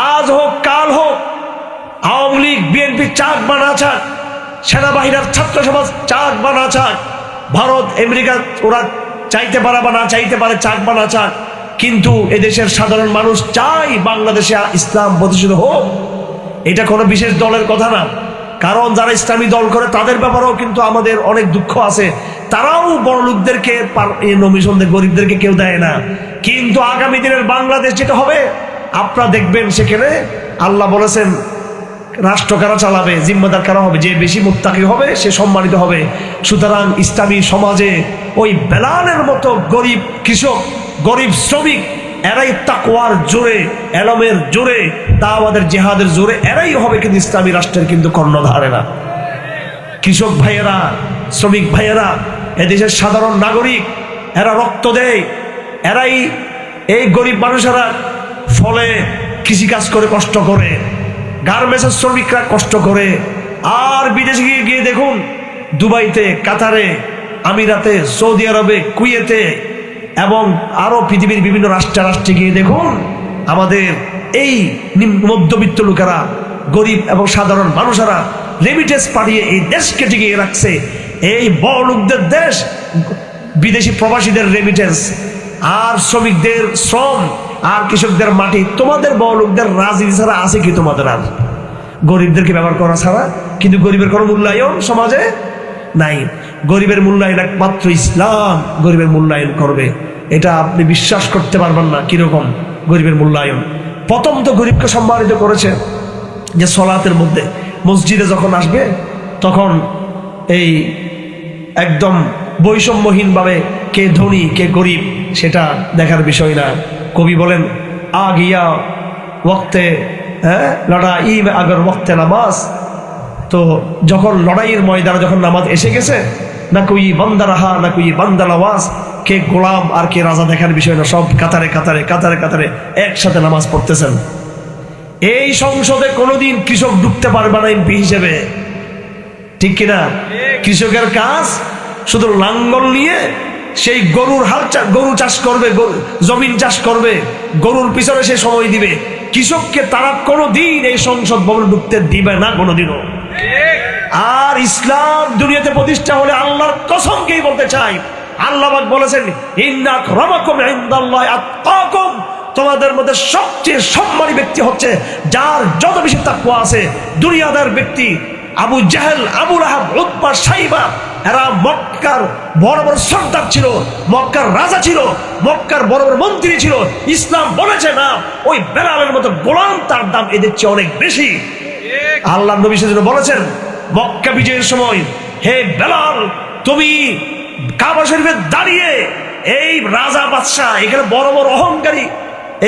আজ হোক, কাল হোক, আওয়ামী লীগ, বিএনপি চাক বা না চাক সেনাবাহিনীর ছাত্র সমাজ চাক বা না চাক ভারত, আমেরিকা, ওরা চাইতে পারে বা না চাইতে পারে চাক বা না চাক কিন্তু এদেশের সাধারণ মানুষ চাই বাংলাদেশে ইসলাম প্রতিষ্ঠিত হোক। এটা কোনো বিশেষ দলের কথা না। কারণ যারা ইসলামী দল করে, তাদের ব্যাপারেও কিন্তু আমাদের অনেক দুঃখ আছে। তারাও বড় লোকদেরকে নমিশন গরিবদেরকে কেউ দেয় না। কিন্তু আগামী দিনের বাংলাদেশ যেটা হবে আপনারা দেখবেন সেখানে আল্লাহ বলেছেন, রাষ্ট্র কারা চালাবে, জিম্মাদার কারা হবে, যে বেশি মুত্তাকি হবে, সে সম্মানিত হবে। সুতরাং ইসলামী সমাজে ওই বেলানের মতো গরিব কৃষক, গরিব শ্রমিক, এরাই তাকওয়ার জোরে, এলমের জোরে দাওয়াদের জেহাদের জোরে, এরাই হবে কিন্তু ইসলামী রাষ্ট্রের কিন্তু কর্ণধারে না। কৃষক ভাইয়েরা, শ্রমিক ভাইয়েরা, এদেশের সাধারণ নাগরিক, এরা রক্ত দেয়, এরাই এই গরিব মানুষেরা ফলে কৃষিকাজ করে কষ্ট করে, গার্মেন্টসের শ্রমিকরা কষ্ট করে। আর বিদেশে গিয়ে গিয়ে দেখুন, দুবাইতে, কাতারে, আমিরাতে, সৌদি আরবে, কুয়েতে এবং আরও পৃথিবীর বিভিন্ন রাষ্ট্রে রাষ্ট্রে গিয়ে দেখুন, আমাদের এই মধ্যবিত্ত লোকেরা, গরিব এবং সাধারণ মানুষেরা রেমিটেন্স পাঠিয়ে এই দেশকে টিকিয়ে রাখছে। এই বড় লোকদের দেশ, বিদেশি প্রবাসীদের রেমিটেন্স আর শ্রমিকদের শ্রম আর কৃষকদের মাটি, তোমাদের বড় লোকদের রাজনীতি ছাড়া আছে কি তোমাদের আর? গরিবদেরকে ব্যবহার করা ছাড়া? কিন্তু গরিবের কোনো মূল্যায়ন সমাজে নাই। গরিবের মূল্যায়ন একমাত্র ইসলাম গরিবের মূল্যায়ন করবে। এটা আপনি বিশ্বাস করতে পারবেন না কীরকম গরিবের মূল্যায়ন। প্রথম তো গরিবকে সম্মানিত করেছে যে সলাতের মধ্যে মসজিদে যখন আসবে, তখন এই একদম বৈষম্যহীনভাবে কে ধনী, কে গরিব, সেটা দেখার বিষয় না। কবি বলেন আ গিয়া ওক্তে হ্যাঁ লড়াই আগর ওক্তে নামাজ। তো যখন লড়াইয়ের ময়দানে যখন নামাজ এসে গেছে না কুই বান্দা রাহা না কুই বান্দা নামাজ কে গোলাম আর কে রাজা দেখার বিষয় না সব কাতারে কাতারে কাতারে কাতারে একসাথে নামাজ পড়তেছেন। এই সংসদে কোনোদিন কৃষক ঢুকতে পারবে না এমপি হিসেবে। ঠিক কিনা? কৃষকের কাজ শুধু লাঙ্গল নিয়ে সেই গরুর হাল গরু চাষ করবে জমিন চাষ করবে, গরুর পিছনে সে সময় দিবে। কৃষককে তারা কোনো দিন এই সংসদ ভবনে ঢুকতে দিবে না, কোনোদিনও। আর ইসলাম দুনিয়াতে প্রতিষ্ঠা হলে আল্লাহর কসমকেই বলতে চাই? আল্লাহ বলেছেন তোমাদের মধ্যে সবচেয়ে সম্মানী ব্যক্তি হচ্ছে যার যত বেশি তাকওয়া আছে, দুনিয়াদার ব্যক্তি আবু জাহেল, আবু রাহাব উৎপা সাইবা। এরা মক্কার বড় বড় সর্দার ছিল, মক্কার রাজা ছিল, মক্কার বড় বড় মন্ত্রী ছিল। ইসলাম বলেছে না, ওই বেলালের মতো গোলাম তার দাম এদের চেয়ে অনেক বেশি। আল্লাহ নবী সেজন্য বলেছেন, মক্কা বিজয়ের সময়, হে বেলাল, তুমি কাবা শরীফে দাঁড়িয়ে এই রাজা বাদশাহ, এখানে বড় বড় অহংকারী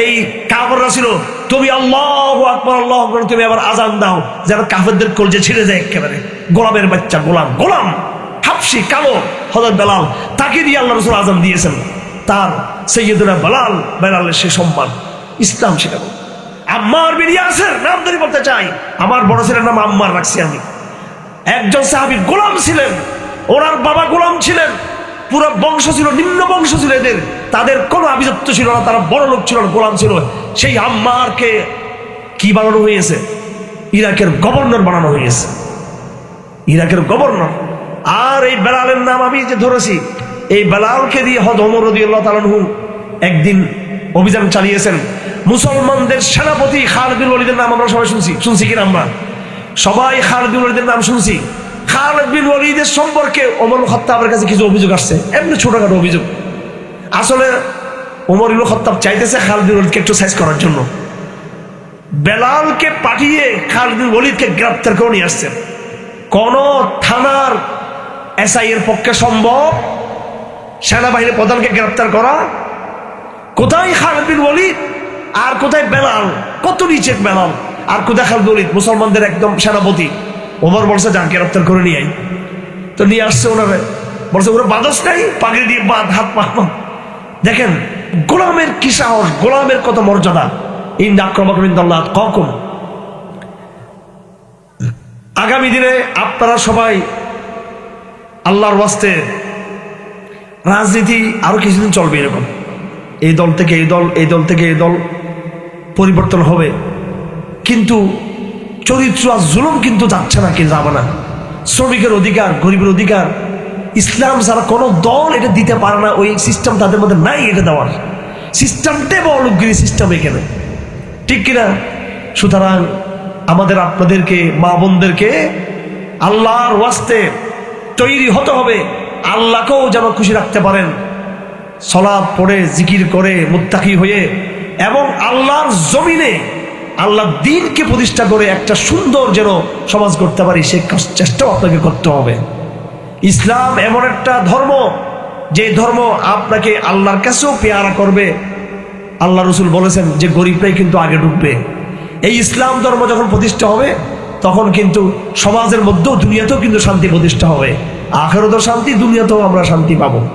এই কাপড়রা ছিল, তুমি আল্লাহ আকবর আল্লাহ আকবর, তুমি আবার আজান দাও, যেন কাফেরদের কলজে ছিঁড়ে যায় একেবারে। গোলামের বাচ্চা গোলাম গোলাম। হাফসি কালো হজরত বেলাল, তাকে দিয়ে আল্লাহ রসুল আজান দিয়েছেন। তার সৈয়দুল্লাহ বেলাল, বেলালের সে সম্মান, ইসলাম শেখাবো আম্মার বিন ইয়াসের, নাম ধরে বলতে চাই, আমার বড় ছেলের নাম আম্মার রাখছি আমি। একজন সাহাবি গোলাম ছিলেন, ওনার বাবা গোলাম ছিলেন, পুরো বংশ ছিল, নিম্ন বংশ ছিল এদের। তাদের কোনো আভিজাত্য ছিল না, তারা বড় লোক ছিল, গোলাম ছিল। সেই আম্মারকে কি বানানো হয়েছে? ইরাকের গভর্নর বানানো হয়েছে। ইরাকের গভর্নর আর এই বেলালের নাম আমি যে ধরেছি, এই বেলালকে দিয়ে হজ অমর রদিউল্লাহ একদিন অভিযান চালিয়েছেন। মুসলমানদের সেনাপতি খালেদুল ওয়ালিদের নাম আমরা সবাই শুনছি। শুনছি কিনা আমরা? সবাই খালেদুল ওয়ালিদের নাম শুনছি। খালেদ বিন ওয়ালিদের সম্পর্কে ওমর খত্তাবের কাছে কিছু অভিযোগ আসছে। এমনি ছোটখাটো অভিযোগ। আসলে ওমর ইবুল খত্তাব চাইতেছে খালেদ বিন একটু সাইজ করার জন্য। বেলালকে পাঠিয়ে খালেদ বিন গ্রেপ্তার করে নিয়ে আসছেন কোন থানার এসআই এর পক্ষে সম্ভব। সেনাবাহিনীর প্রধানকে গ্রেপ্তার করা। কোথায় খালেদ বিন আর কোথায় বেলাল? কত নিচে বেলাল? আর কোথায় খালেদ ওয়ালিদ? মুসলমানদের একদম সেনাপতি। ওমর বলছে যান গ্রেপ্তার করে নিয়ে তো নিয়ে আসছে ওনারে। বলছে, ওরা বাদস নাই? পাগড়ি দিয়ে বাদ হাত পা দেখেন, গোলামের কি সাহস? গোলামের কত মর্যাদা? ইন আক্রমক আল্লাহ কখন? আগামী দিনে আপনারা সবাই আল্লাহর ওয়াস্তে রাজনীতি আরও কিছুদিন চলবে এরকম। এই দল থেকে এই দল এই দল থেকে এই দল পরিবর্তন হবে। কিন্তু চরিত্র আর জুলুম কিন্তু যাচ্ছে না কে যাবে না। শ্রমিকের অধিকার, গরিবের অধিকার, ইসলাম ছাড়া কোনো দল এটা দিতে পারে না, ওই সিস্টেম তাদের মধ্যে নাই এটা দেওয়ার। সিস্টেমটাই বড়গিরি সিস্টেম এখানে। ঠিক কিনা? সুতরাং আমাদের আপনাদেরকে, মা বোনদেরকে আল্লাহর ওয়াস্তে তৈরি হতে হবে। আল্লাহকেও যেন খুশি রাখতে পারেন। সলাদ পড়ে, জিকির করে, মুত্তাকি হয়ে এবং আল্লাহর জমিনে আল্লাহ দিনকে প্রতিষ্ঠা করে একটা সুন্দর যেন সমাজ করতে পারি, সে চেষ্টাও আপনাকে করতে হবে। ইসলাম এমন একটা ধর্ম, যে ধর্ম আপনাকে আল্লাহর কাছেও পেয়ারা করবে। আল্লাহ রসুল বলেছেন যে, গরিবরাই কিন্তু আগে ঢুকবে। এই ইসলাম ধর্ম যখন প্রতিষ্ঠা হবে, তখন কিন্তু সমাজের মধ্যেও, দুনিয়াতেও কিন্তু শান্তি প্রতিষ্ঠা হবে। আখেরও শান্তি, দুনিয়াতেও আমরা শান্তি পাবো।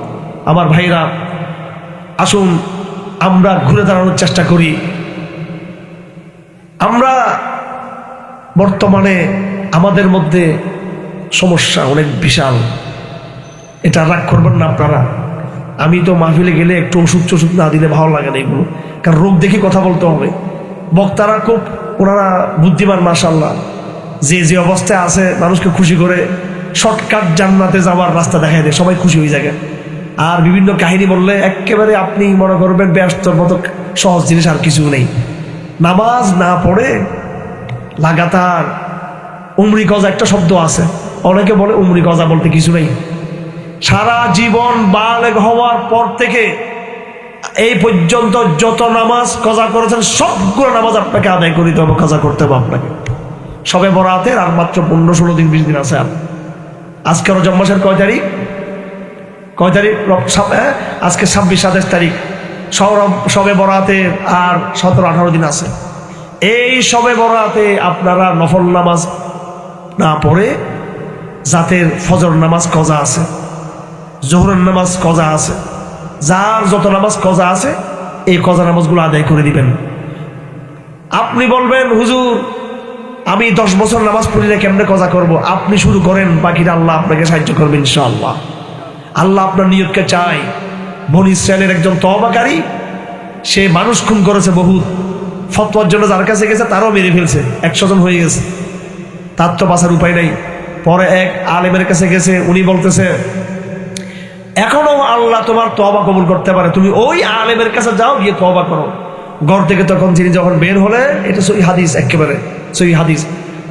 আমার ভাইরা, আসুন, আমরা ঘুরে দাঁড়ানোর চেষ্টা করি। আমরা বর্তমানে আমাদের মধ্যে সমস্যা অনেক বিশাল। এটা রাগ করবেন না আপনারা। আমি তো মাহফিলে গেলে একটু ওষুধ টষুধ না দিলে ভালো লাগে না এগুলো। কারণ রোগ দেখে কথা বলতে হবে। বক্তারা খুব, ওনারা বুদ্ধিমান মাসাল্লাহ যে যে অবস্থায় আছে, মানুষকে খুশি করে শর্টকাট জান্নাতে যাওয়ার রাস্তা দেখায় দেয়, সবাই খুশি হয়ে যায় আর বিভিন্ন কাহিনী বললে একেবারে আপনি মনে করবেন ব্যস্তর মতো সহজ জিনিস আর কিছু নেই। নামাজ না পড়ে লাগাতার উমরি গজা একটা শব্দ আছে। অনেকে বলে উমরি গজা বলতে কিছু নেই। সারা জীবন বালেগ হওয়ার পর থেকে এই পর্যন্ত যত নামাজ কজা করেছেন, সবগুলো নামাজ আপনাকে আদায় করিতে হবে কজা করতে হবে আপনাকে। সবে বরাতের আর মাত্র পনেরো ষোলো দিন, বিশ দিন আছে আর। আজকে রজব মাসের কয় তারিখ? কয় তারিখ? হ্যাঁ? আজকে ছাব্বিশ, সাতাশ তারিখ। সব- সবে বরাতে আর সতেরো, আঠারো দিন আছে। এই সবে বরাতে আপনারা নফল নামাজ না পড়ে জাতের ফজর নামাজ কজা আছে? জোহরের নামাজ কজা আছে? যার যত নামাজ কজা আছে, এই কজা নামাজগুলো আদায় করে দিবেন। আপনি বলবেন, হুজুর আমি দশ বছর নামাজ পড়ি না কেমনে কজা করব? আপনি শুরু করেন বাকিটা আল্লাহ আপনাকে সাহায্য করবেন ইনশাআল্লাহ। আল্লাহ আপনার নিয়তকে চাই বন ইসরায়েলের একজন তহবাকারী সে মানুষ খুন করেছে বহুত। ফতোয়ার জন্য যার কাছে গেছে, তারও মেরে ফেলছে। একশো জন হয়ে গেছে। তার তো বাঁচার উপায় নাই। পরে এক আলেমের কাছে গেছে, উনি বলতেছে, এখনও আল্লাহ তোমার তবা কবুল করতে পারে। তুমি ওই আলেমের কাছে যাও, গিয়ে তবা করো। ঘর থেকে তখন তিনি যখন বের হলেন, এটা সই হাদিস একেবারে। সই হাদিস।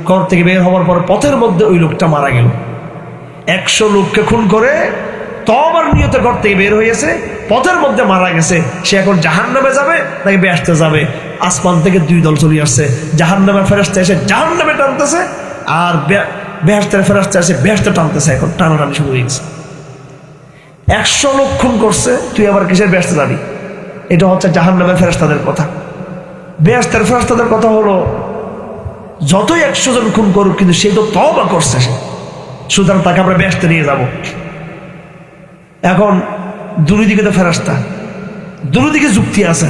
ঘর থেকে বের হওয়ার পর পথের মধ্যে ওই লোকটা মারা গেল। একশো লোককে খুন করে তবার নিয়তে ঘর থেকে বের হয়েছে, পথের মধ্যে মারা গেছে। সে এখন জাহান নামে যাবে, নাকি বেসতে যাবে? আসমান থেকে দুই দল চলে আসছে। জাহান নামের ফেরাস্তে এসে জাহান নামে টানতেছে, আর বেহস্তের ফেরাস্তে এসে বেহস্তে টানতেছে, এখন টানাটানি শুরু হয়ে গেছে। একশো লোক খুন করছে, তুই আবার কিসের ব্যস্ত যাবি এটা হচ্ছে জাহান নামের ফেরাস্তাদের কথা। ব্যস্তের ফেরাস্তাদের কথা হলো যতই একশো জন খুন করুক, কিন্তু সে তো তবা করছে। সে সুতরাং তাকে আমরা ব্যস্ত নিয়ে যাব। এখন দুদিকে তো ফেরাস্তা। দুদিকে যুক্তি আছে।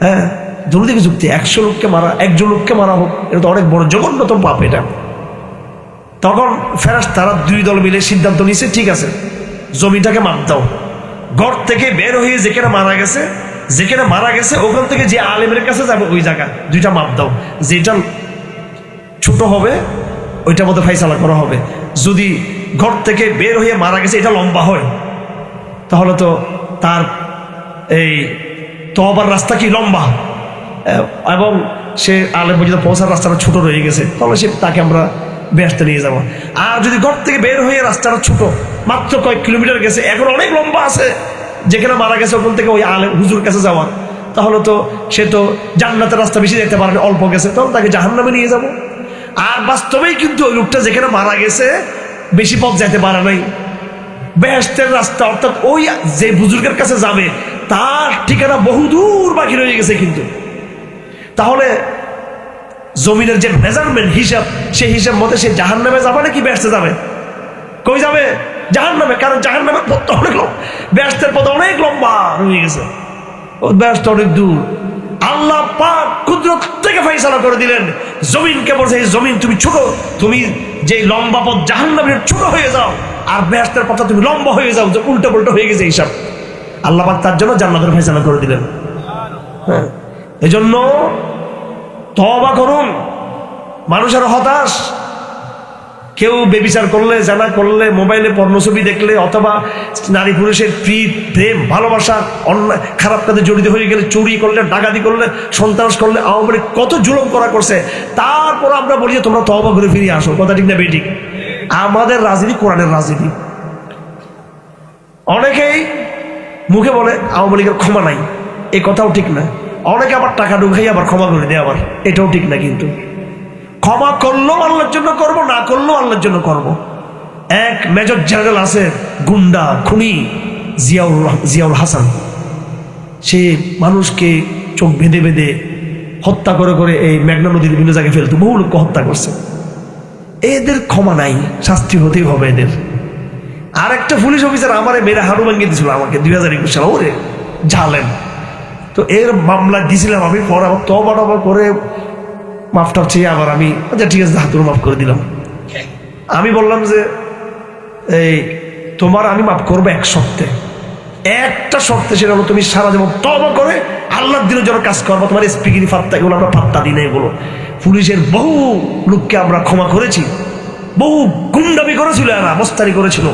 হ্যাঁ দুদিকে যুক্তি। একশো লোককে মারা, একজন লোককে মারা হোক, এটা তো অনেক বড় জঘন্যতম পাপ এটা। তখন ফেরাস তারা দুই দল মিলে সিদ্ধান্ত নিয়েছে, ঠিক আছে, জমিটাকে মাপ দাও। ঘর থেকে বের হয়ে যেখানে মারা গেছে, যেখানে মারা গেছে, ওখান থেকে যে আলেমের কাছে যাবে, ওই জায়গা দুইটা মাপ দাও। যেটা ছোট হবে, ওইটার মধ্যে ফাইসালা করা হবে। যদি ঘর থেকে বের হয়ে মারা গেছে, এটা লম্বা হয়। তাহলে তো তার এই তহবার রাস্তা কি লম্বা? এবং সে আলে পর্যন্ত পৌঁছার রাস্তাটা ছোট রয়ে গেছে, তাহলে সে তাকে আমরা ব্যস্ত নিয়ে যাব। আর যদি ঘর থেকে বের হয়ে রাস্তাটা ছোট, মাত্র কয়েক কিলোমিটার গেছে, এখন অনেক লম্বা আছে, যেখানে মারা গেছে ওখান থেকে ওই আলে হুজুর কাছে যাওয়ার। তাহলে তো সে তো জান্নাতের রাস্তা বেশি যেতে পারে অল্প গেছে তখন তাকে জাহান্নামে নিয়ে যাব। আর বাস্তবেই কিন্তু ওই লোকটা যেখানে মারা গেছে, বেশি পথ যেতে পারে নাই। বেহেস্তের রাস্তা, অর্থাৎ ওই যে বুজুর্গের কাছে যাবে, তার ঠিকানা বহুদূর বাকি রয়ে গেছে কিন্তু। তাহলে জমিনের যে মেজারমেন্ট হিসাব, সেই হিসাব মতে সে জাহান নামে যাবে নাকি ব্যস্তে যাবে? কই যাবে? জাহান নামে কারণ জাহান নামের পথ অনেক লম্বা। ব্যস্তের পথ অনেক লম্বা রয়ে গেছে। ও ব্যস্ত অনেক দূর। আল্লাহ পাক কুদরত থেকে ফাইসালা করে দিলেন। জমিনকে বলছে, এই জমিন তুমি ছোট, তুমি যে লম্বা পথ জাহান্নামের ছোট হয়ে যাও, আর ব্যস্তের পথ তুমি লম্বা হয়ে যাও, যে উল্টো পুল্টো হয়ে গেছে হিসাব আল্লাহ পাক তার জন্য জান্নাতের ফাইসালা করে দিলেন। হ্যাঁ। এই জন্য তবা করুন। মানুষের হতাশ কেউ বেবিচার করলে, জানা করলে, মোবাইলে পর্ণছবি দেখলে, অথবা নারী পুরুষের প্রীত, প্রেম, ভালোবাসা, অন্যায়, খারাপ কাজে জড়িত হয়ে গেলে, চুরি করলে, ডাকাতি করলে, সন্ত্রাস করলে, আওয়ামী কত জুলম করা করছে, তারপর আমরা বলি যে তোমরা তবা করে ফিরে আসো। কথা ঠিক না বেঠিক? আমাদের রাজনীতি কোরআনের রাজনীতি। অনেকেই মুখে বলে, আওয়ামী লীগের ক্ষমা নাই। এই কথাও ঠিক না। অনেকে আবার টাকা ঢুকাই আবার ক্ষমা করে দেয় আবার। এটাও ঠিক না কিন্তু। ক্ষমা করলেও আল্লাহর জন্য করব, না করলেও আল্লাহর জন্য করব। এক মেজর জেনারেল আছে, গুন্ডা, খুনি, জিয়াউল জিয়াউল হাসান। সে মানুষকে চোখ বেঁধে বেঁধে হত্যা করে করে এই মেঘনা নদীর বিভিন্ন জায়গায় ফেলতো বহু লোককে হত্যা করছে। এদের ক্ষমা নাই, শাস্তি হতেই হবে এদের। আর একটা পুলিশ অফিসার আমারে মেরে হাড়ু ভাঙিয়ে দিয়েছিল আমাকে, দুই হাজার একুশ সালে, ওরে ঝালেন তো এর মামলা দিয়েছিলাম আমি, পরে আবার তবা করে মাফটা চেয়ে আবার আমি আচ্ছা ঠিক আছে হাতুর মাফ করে দিলাম। আমি বললাম যে এই তোমার আমি মাফ করব এক সপ্তাহে একটা শর্তে সেটা হলো তুমি সারা যেমন তবা করে আল্লাহর দিনের জন্য কাজ করব তোমার স্পিকিরি ফাত্তা এগুলো আমরা ফাত্তা দিই না এগুলো। পুলিশের বহু লোককে আমরা ক্ষমা করেছি বহু গুন্ডামি করেছিল এরা মস্তানি করেছিল।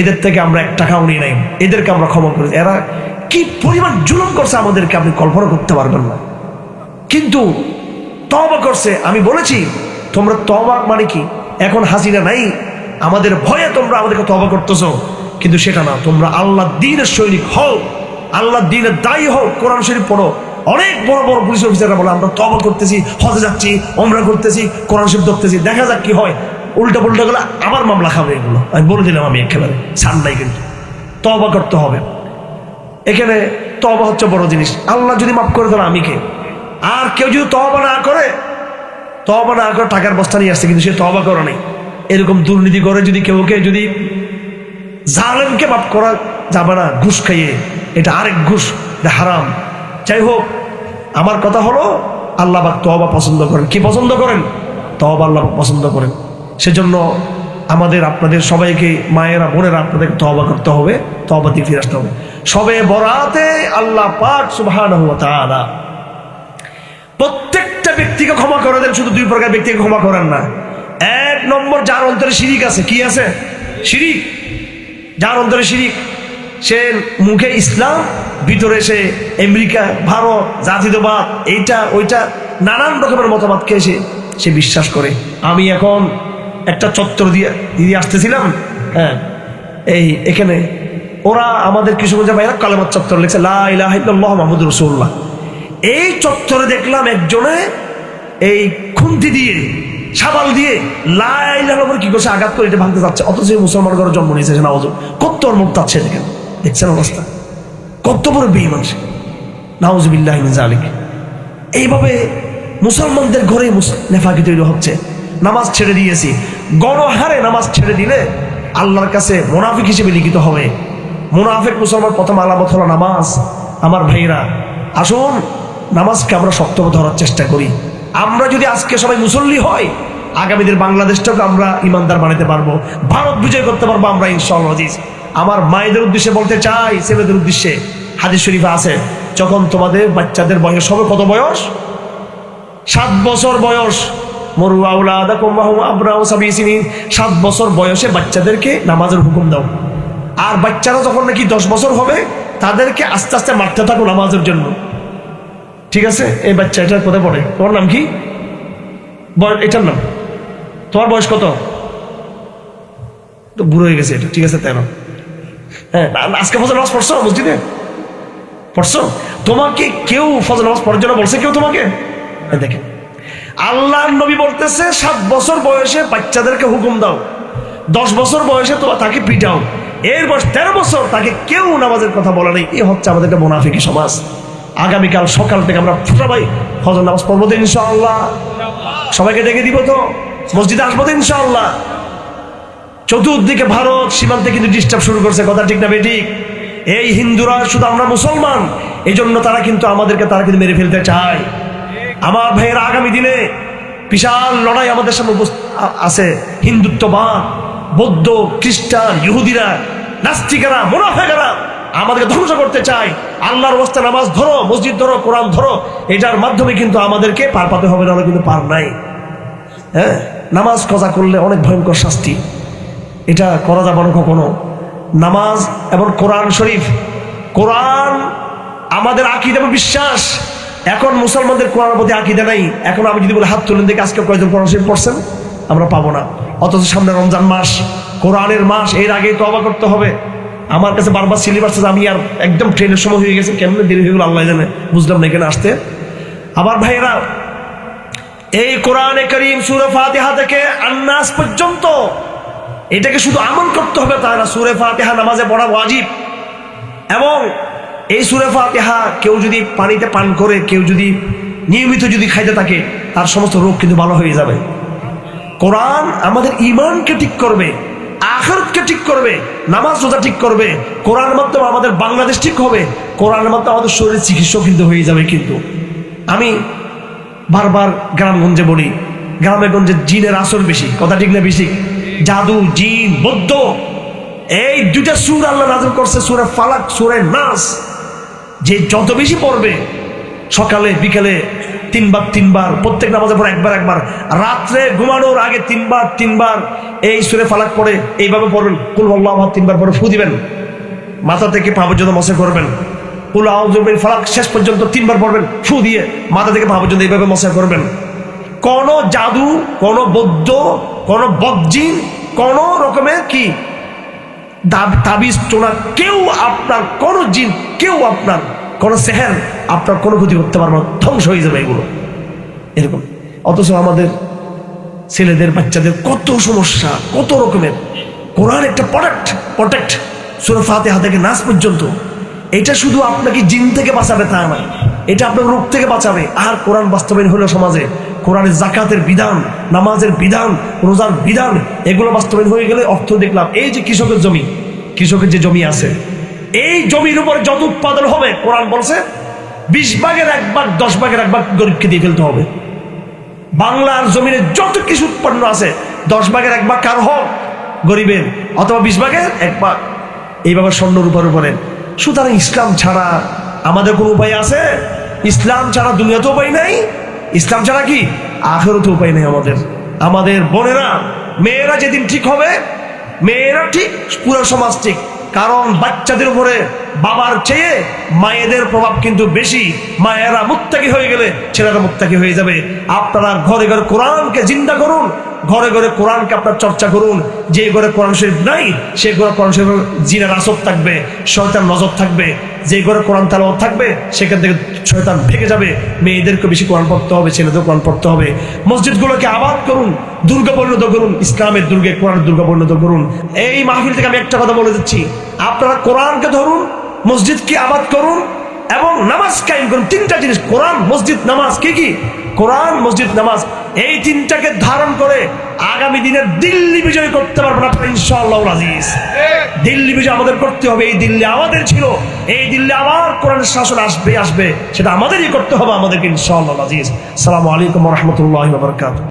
এদের থেকে আমরা এক টাকাও নিয়ে নাই এদেরকে আমরা ক্ষমা করেছি এরা কি পরিমাণ জুলুম করছে আমাদেরকে আপনি কল্পনা করতে পারবেন না। কিন্তু তবা করছে। আমি বলেছি, তোমরা তবা মানে কি? এখন হাসিনা নাই। আমাদের ভয়ে তোমরা আমাদেরকে তবা করতেছো। কিন্তু সেটা না, তোমরা আল্লাহ দিনের সৈনিক হও। আল্লাহ দিনের দায়ী হও। কোরআন শরীফ পড়ো। অনেক বড় বড় পুলিশ অফিসাররা বলে, আমরা তবা করতেছি হজে যাচ্ছি আমরা করতেছি, কোরআন শরীফ ধরতেছি। দেখা যাক কি হয়। উল্টা পুল্টা গেলে আবার মামলা খাবে এগুলো। আমি বলে দিলাম আমি একেবারে। নাই কিন্তু। তবা করতে হবে। এখানে তবা হচ্ছে বড় জিনিস। আল্লাহ যদি মাফ করে তাহলে আমি কে? আর কেউ যদি তবা না করে তবা না করে টাকার বস্তা নিয়ে আসছে, কিন্তু সে তবা করে নেই। এরকম দুর্নীতি করে যদি কেউ কে, যদি জালেমকে মাফ করা যাবে না, ঘুষ খাইয়ে, এটা আরেক ঘুষ, এটা হারাম। যাই হোক, আমার কথা হলো, আল্লাহ বাক তবা পছন্দ করেন। কি পছন্দ করেন? তবা আল্লাহ পছন্দ করেন। সেজন্য আমাদের, আপনাদের সবাইকে, মায়েরা, বোনেরা আপনাদের তবা করতে হবে তবা দিয়ে ফিরে আসতে হবে। সবে বরাতে আল্লাহ পাক তাআলা প্রত্যেকটা ব্যক্তিকে ক্ষমা করে দেন, শুধু দুই প্রকার ব্যক্তিকে ক্ষমা করেন না। এক নম্বর, যার অন্তরে শিরিক আছে, কি আছে? শিরিক। যার অন্তরে শিরিক, সে মুখে ইসলাম, ভিতরে সে আমেরিকা, ভারত জাতীয়বাদ এইটা, ওইটা, নানান রকমের মতামতকে সে সে বিশ্বাস করে। আমি এখন একটা চত্বর দিয়ে দিয়ে আসতেছিলাম হ্যাঁ এই এখানে। ওরা আমাদের কিশোরগঞ্জ ভাইরা কালেমার চত্বর লিখছে লাহ মাহমুদ রসুল্লাহ এই চত্বরে দেখলাম একজনে এই খুন্তি দিয়ে, সাবাল দিয়ে লাইলার উপর কি করছে? আঘাত করে এটা ভাঙতে যাচ্ছে অথচ মুসলমান ঘরে জন্ম নিয়েছে নামাজ কত ওর মুখ তাচ্ছে দেখেন দেখছেন অবস্থা? কত বড় বেই মানুষ জালিক এইভাবে মুসলমানদের ঘরে নেফাকি তৈরি হচ্ছে। নামাজ ছেড়ে দিয়েছি। গণহারে নামাজ ছেড়ে দিলে আল্লাহর কাছে মোনাফিক হিসেবে লিখিত হবে। মোনাফিক মুসলমান প্রথম আলামত হলো নামাজ। আমার ভাইরা, আসুন নামাজকে আমরা শক্ত ধরার চেষ্টা করি। আমরা যদি আজকে সবাই মুসল্লি হয় আগামীদের বাংলাদেশটাকে আমরা ইমানদার বানাতে পারব, ভারত বিজয় করতে পারব আমরা ইনশাল্লাহ আজিজ। আমার মায়েদের উদ্দেশ্যে বলতে চাই, ছেলেদের উদ্দেশ্যে। হাদিস শরীফা আছে, যখন তোমাদের বাচ্চাদের বয়স হবে কত বয়স? সাত বছর বয়স। সাত বছর বয়সে বাচ্চাদেরকে নামাজের হুকুম দাও। আর বাচ্চারা যখন নাকি দশ বছর হবে, তাদেরকে আস্তে আস্তে মারতে থাকো নামাজের জন্য। ঠিক আছে? এই বাচ্চা এটা কোথায় পড়ে? তোমার নাম কি? এটার নাম? তোমার বয়স কত? তো বুড়ো হয়ে গেছে এটা। ঠিক আছে, তেরো। হ্যাঁ আজকে ফজল নামাজ পড়ছো, মসজিদে? পড়ছো? তোমাকে কেউ ফজল নামাজ পড়ার জন্য বলছে কেউ তোমাকে? এই দেখেন। আল্লাহ নবী বলতেছে, সাত বছর বয়সে বাচ্চাদেরকে হুকুম দাও। দশ বছর বয়সে তোমার তাকে পিটাও। এর বয়স তেরো বছর তাকে কেউ নামাজের কথা বলা নেই। এ হচ্ছে আমাদের একটা মোনাফিকি সমাজ। আগামীকাল সকাল থেকে আমরা সবাই ফজর নামাজ পড়ব তো ইনশাআল্লাহ। সবাইকে ডেকে দিব তো? মসজিদে আসব তো ইনশাআল্লাহ। চতুর্দিকে ভারত সীমান্তে কিন্তু ডিস্টার্ব শুরু করছে, কথা ঠিক না বেঠিক? এই হিন্দুরা শুধু আমরা মুসলমান এই জন্য তারা কিন্তু আমাদেরকে, তারা কিন্তু মেরে ফেলতে চায়। আমার ভাইয়েরা, আগামী দিনে বিশাল লড়াই আমাদের সামনে আছে। হিন্দুত্ববাদ, বৌদ্ধ, খ্রিস্টান, ইহুদিরা, নাস্তিকেরা, মুনাফেকেরা আমাদেরকে ধ্বংস করতে চায় আল্লাহর অবস্থা নামাজ ধরো, মসজিদ ধরো, কোরআন ধরো, এটার মাধ্যমে কিন্তু আমাদেরকে পার পাতে হবে না কিন্তু পার নাই। হ্যাঁ? নামাজ কজা করলে অনেক ভয়ঙ্কর শাস্তি। এটা করা যাবে না কখনো। নামাজ এবং কোরআন শরীফ। কোরআন আমাদের আকিদ এবং বিশ্বাস। এখন মুসলমানদের কোরআনের প্রতি আকিদা নাই। এখন আমি যদি বলি হাত তুলেন দেখে আজকে কয়েকজন কোরআন শরীফ পড়ছেন, আমরা পাবো না। অথচ সামনে রমজান মাস। কোরআনের মাস, এর আগেই তো অবাক করতে হবে। আমার কাছে বারবার সিলেবাস আমি আর একদম ট্রেনের সময় হয়ে গেছে, কেমন দেরি হয়ে গেল আল্লাহ জানে, বুঝলাম না এখানে আসতে। আবার ভাইয়েরা, এই কোরআনে করিম সুরে ফাতিহা থেকে আন্নাস পর্যন্ত, এটাকে শুধু আমল করতে হবে তা না, সুরে ফাতিহা নামাজে পড়া ওয়াজিব। এবং এই সুরে ফাতিহা কেউ যদি পানিতে পান করে, কেউ যদি নিয়মিত যদি খাইতে থাকে, তার সমস্ত রোগ কিন্তু ভালো হয়ে যাবে। কোরআন আমাদের ইমানকে ঠিক করবে। আখরতকে ঠিক করবে, নামাজ রোজা ঠিক করবে, কোরআন মাধ্যমে আমাদের বাংলাদেশ ঠিক হবে কোরআন মাধ্যমে আমাদের শরীরের চিকিৎসা কিন্তু হয়ে যাবে কিন্তু। আমি বারবার গ্রামগঞ্জে বলি গ্রামে গঞ্জে জিনের আসর বেশি, কথা ঠিক না বেশি? জাদু, জিন, বৌদ্ধ, এই দুইটা সুর আল্লাহ নাজল করছে, সুরে ফালাক, সুরে নাস। যে যত বেশি পড়বে, সকালে, বিকেলে তিনবার তিনবার, প্রত্যেক নামাজের পর একবার একবার। রাত্রে ঘুমানোর আগে তিনবার তিনবার এই সুরে ফালাক পড়ে, এইভাবে পড়বেন কুল তিনবার পরে ফু দিবেন। মাথা থেকে পা পর্যন্ত মশে করবেন। কুল আউজবিন ফালাক, শেষ পর্যন্ত তিনবার পড়বেন, ফু দিয়ে মাথা থেকে পা পর্যন্ত এইভাবে মশা করবেন। কোন জাদু, কোন বৌদ্ধ, কোন বজ্জিন কোন রকমের কি? তাবিজ টোনা কেউ আপনার, কোন জিন, কেউ আপনার কোন সেহের আপনার কোনো ক্ষতি করতে পারবে না, ধ্বংস হয়ে যাবে এগুলো। এরকম। অথচ আমাদের ছেলেদের, বাচ্চাদের কত সমস্যা, কত রকমের। কোরআন একটা প্রোডাক্ট প্রোটেক্ট সুরে হাতে নাচ পর্যন্ত। এটা শুধু আপনাকে জিন থেকে বাঁচাবে তা নয়, এটা আপনার রোগ থেকে বাঁচাবে। আর কোরআন বাস্তবায়ন হলো সমাজে। কোরআনের জাকাতের বিধান, নামাজের বিধান, রোজার বিধান, এগুলো বাস্তবায়ন হয়ে গেলে অর্থ দেখলাম, এই যে কৃষকের জমি, কৃষকের যে জমি আছে এই জমির উপর যত উৎপাদন হবে, কোরআন বলছে, বিশ ভাগের এক ভাগ, দশ ভাগের এক ভাগ গরিবকে দিয়ে ফেলতে হবে। বাংলার জমিনে যত কিছু উৎপন্ন আছে, দশ ভাগের এক ভাগ কার হোক, গরিবের, অথবা বিশ ভাগের এক ভাগ। এইভাবে স্বর্ণ রূপার উপরে। সুতরাং ইসলাম ছাড়া আমাদের কোনো উপায় আছে? ইসলাম ছাড়া দুনিয়াতে উপায় নাই? ইসলাম ছাড়া কি? আখেরতে উপায় নেই আমাদের। আমাদের বোনেরা, মেয়েরা যেদিন ঠিক হবে, মেয়েরা ঠিক, পুরো সমাজ ঠিক। কারণ বাচ্চাদের উপরে বাবার চেয়ে মায়েদের প্রভাব কিন্তু বেশি। মায়েরা মুক্তাকি হয়ে গেলে ছেলেরা মুক্তাকি হয়ে যাবে। আপনারা ঘরে ঘরে কোরআনকে জিন্দা করুন, ঘরে ঘরে কোরআনকে আপনার চর্চা করুন। যে ঘরে কোরআন শরীফ নাই, সে ঘরে কোরআন শরীফ জিনের আসর থাকবে, শয়তান নজর থাকবে। যে ঘরে কোরআন তালাওয়াত থাকবে, সেখান থেকে শয়তান ভেঙে যাবে। মেয়েদেরকে বেশি কোরআন পড়তে হবে ছেলেদের কোরআন পড়তে হবে। মসজিদগুলোকে আবাদ করুন, দুর্গা পরিণত করুন, ইসলামের দুর্গে কোরআন দুর্গা পরিণত করুন। এই মাহফিল থেকে আমি একটা কথা বলে দিচ্ছি, আপনারা কোরআনকে ধরুন, মসজিদকে আবাদ করুন এবং নামাজ কায়েম করুন। তিনটা জিনিস, কোরআন, মসজিদ, নামাজ, কি কি? কোরআন, মসজিদ, নামাজ, এই তিনটাকে ধারণ করে আগামী দিনে দিল্লি বিজয় করতে পারবেন আপনার ইনশাআল্লাহ আজিজ। দিল্লি বিজয় আমাদের করতে হবে, এই দিল্লি আমাদের ছিল, এই দিল্লি আবার কোরআন শাসন আসবে আসবে, সেটা আমাদেরই করতে হবে, আমাদেরকে ইনশাআল্লাহ আজিজ। সালামু আলাইকুম রহমতুল্লাহ